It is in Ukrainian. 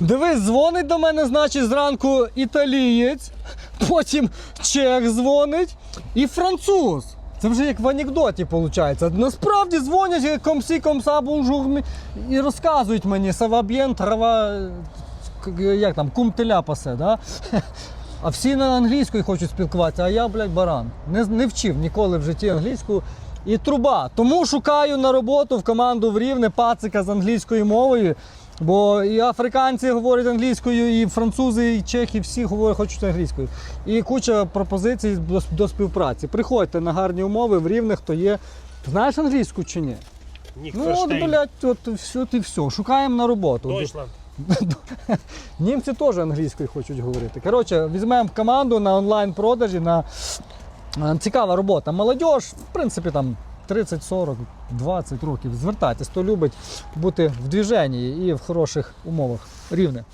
Дивись, дзвонить до мене, значить, зранку італієць, потім чех дзвонить і француз. Це вже як в анекдоті виходить. Насправді дзвонять як комсі, комса, бонжур і розказують мені саваб'єн, трава, як там, кум теля пасе, да? А всі на англійською хочуть спілкуватися, а я, блядь, баран. Не, не вчив ніколи в житті англійську. І труба. Тому шукаю на роботу в команду в Рівне пацика з англійською мовою. Бо і африканці говорять англійською, і французи, і чехи, всі говорять, хочуть англійською. І куча пропозицій до, до співпраці. Приходьте на гарні умови в Рівне, хто є. Знаєш англійську чи ні? Ну, от, блядь, от все, ти все. Шукаємо на роботу. Німці теж англійською хочуть говорити. Коротше, візьмемо команду на онлайн-продажі, на е, цікава робота. Молодіж, в принципі, там 30, 40, 20 років. Звертайтесь, хто любить бути в движенні і в хороших умовах. Рівне.